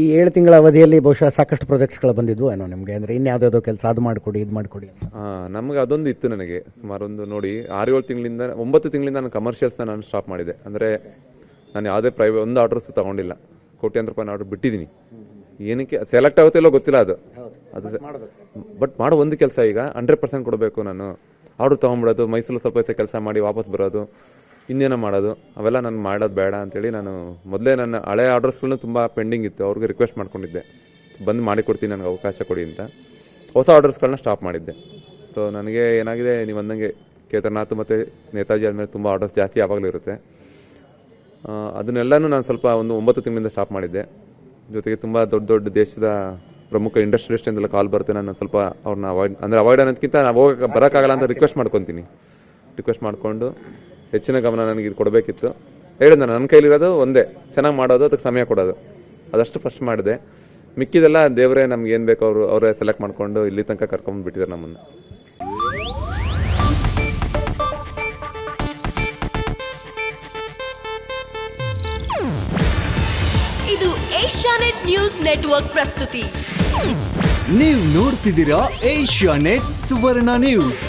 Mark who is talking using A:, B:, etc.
A: ಈ ಏಳು ತಿಂಗಳ ಅವಧಿಯಲ್ಲಿ ಬಹುಶಃ ಸಾಕಷ್ಟು ಪ್ರಾಜೆಕ್ಟ್ಸ್ಗಳು ಬಂದಿದ್ವು ಏನೋ ನಿಮಗೆ? ಅಂದರೆ ಇನ್ಯಾವುದೋ ಕೆಲಸ ಅದು ಮಾಡಿಕೊಡಿ ಇದು ಮಾಡಿಕೊಡಿ ಹಾಂ
B: ನಮಗೆ ಅದೊಂದು ಇತ್ತು ನನಗೆ. ಸುಮಾರು ಒಂದು ನೋಡಿ ಆರು ಏಳು ತಿಂಗಳಿಂದ ಒಂಬತ್ತು ತಿಂಗಳಿಂದ ನಾನು ಕಮರ್ಷಿಯಲ್ಸ್ನ ನಾನು ಸ್ಟಾಪ್ ಮಾಡಿದೆ. ಅಂದರೆ ನಾನು ಯಾವುದೇ ಪ್ರೈವೇಟ್ ಒಂದು ಆರ್ಡರ್ಸ್ ತಗೊಂಡಿಲ್ಲ. ಕೋಟ್ಯಾಂತರ ರೂಪಾಯಿ ಆರ್ಡರ್ ಬಿಟ್ಟಿದ್ದೀನಿ ಏನಕ್ಕೆ ಸೆಲೆಕ್ಟ್ ಆಗುತ್ತೆ ಇಲ್ಲೋ ಗೊತ್ತಿಲ್ಲ ಅದು. ಅದು ಬಟ್ ಮಾಡೋ ಒಂದು ಕೆಲಸ ಈಗ ಹಂಡ್ರೆಡ್ ಪರ್ಸೆಂಟ್ ಕೊಡಬೇಕು ನಾನು. ಆರ್ಡರ್ ತೊಗೊಂಬಿಡೋದು ಮೈಸೂರು ಸ್ವಲ್ಪ ಕೆಲಸ ಮಾಡಿ ವಾಪಸ್ ಬರೋದು. ಇನ್ನೇನೋ ಮಾಡೋದು. ಅವೆಲ್ಲ ನಾನು ಮಾಡೋದು ಬೇಡ ಅಂತೇಳಿ ನಾನು ಮೊದಲೇ ನನ್ನ ಹಳೆ ಆರ್ಡರ್ಸ್ಗಳನ್ನ ತುಂಬ ಪೆಂಡಿಂಗ್ ಇತ್ತು. ಅವ್ರಿಗೆ ರಿಕ್ವೆಸ್ಟ್ ಮಾಡ್ಕೊಂಡಿದ್ದೆ. ಬಂದು ಮಾಡಿಕೊಡ್ತೀನಿ ನನಗೆ ಅವಕಾಶ ಕೊಡಿ ಅಂತ. ಹೊಸ ಆರ್ಡರ್ಸ್ಗಳನ್ನ ಸ್ಟಾಪ್ ಮಾಡಿದ್ದೆ. ಸೊ ನನಗೆ ಏನಾಗಿದೆ, ನೀವು ಅಂದಂಗೆ ಕೇದಾರ್ನಾಥ್ ಮತ್ತು ನೇತಾಜಿ ಆದಮೇಲೆ ತುಂಬ ಆರ್ಡರ್ಸ್ ಜಾಸ್ತಿ ಯಾವಾಗಲೂ ಇರುತ್ತೆ. ಅದನ್ನೆಲ್ಲನೂ ನಾನು ಸ್ವಲ್ಪ ಒಂದು ಒಂಬತ್ತು ತಿಂಗಳಿಂದ ಸ್ಟಾಪ್ ಮಾಡಿದ್ದೆ. ಜೊತೆಗೆ ತುಂಬ ದೊಡ್ಡ ದೊಡ್ಡ ದೇಶದ ಪ್ರಮುಖ ಇಂಡಸ್ಟ್ರಿಯಲಿಸ್ಟಿಂದೆಲ್ಲ ಕಾಲ್ ಬರುತ್ತೆ. ನಾನು ಸ್ವಲ್ಪ ಅವ್ರನ್ನ ಅವಾಯ್ಡ್ ಅಂದರೆ ಅವಾಯ್ಡ್ ಅನ್ನೋದಕ್ಕಿಂತ ನಾವು ಹೋಗಕ್ಕೆ ಬರೋಕ್ಕಾಗಲ್ಲ ಅಂತ ರಿಕ್ವೆಸ್ಟ್ ಮಾಡ್ಕೊತೀನಿ. ರಿಕ್ವೆಸ್ಟ್ ಮಾಡಿಕೊಂಡು ಹೆಚ್ಚಿನ ಗಮನ ನನಗೆ ಇದು ಕೊಡಬೇಕಿತ್ತು. ಹೇಳಿದ ನನ್ನ ಕೈಲಿರೋದು ಒಂದೇ ಚೆನ್ನಾಗಿ ಮಾಡೋದು ಅದಕ್ಕೆ ಸಮಯ ಕೊಡೋದು. ಅದಷ್ಟು ಫಸ್ಟ್ ಮಾಡಿದೆ. ಮಿಕ್ಕಿದೆಲ್ಲ ದೇವರೇ ನಮ್ಗೆ ಏನು ಬೇಕೋ ಅವರು ಅವರೇ ಸೆಲೆಕ್ಟ್ ಮಾಡಿಕೊಂಡು ಇಲ್ಲಿ ತನಕ ಕರ್ಕೊಂಡು ಬಿಟ್ಟಿದ್ದಾರೆ ನಮ್ಮನ್ನು.
C: ಇದು ಏಷ್ಯಾನೆಟ್ ನ್ಯೂಸ್ ನೆಟ್ವರ್ಕ್ ಪ್ರಸ್ತುತಿ.
D: ನೀವು ನೋಡ್ತಿದ್ದೀರಾ ಏಷ್ಯಾ ನೆಟ್ ಸುವರ್ಣ ನ್ಯೂಸ್.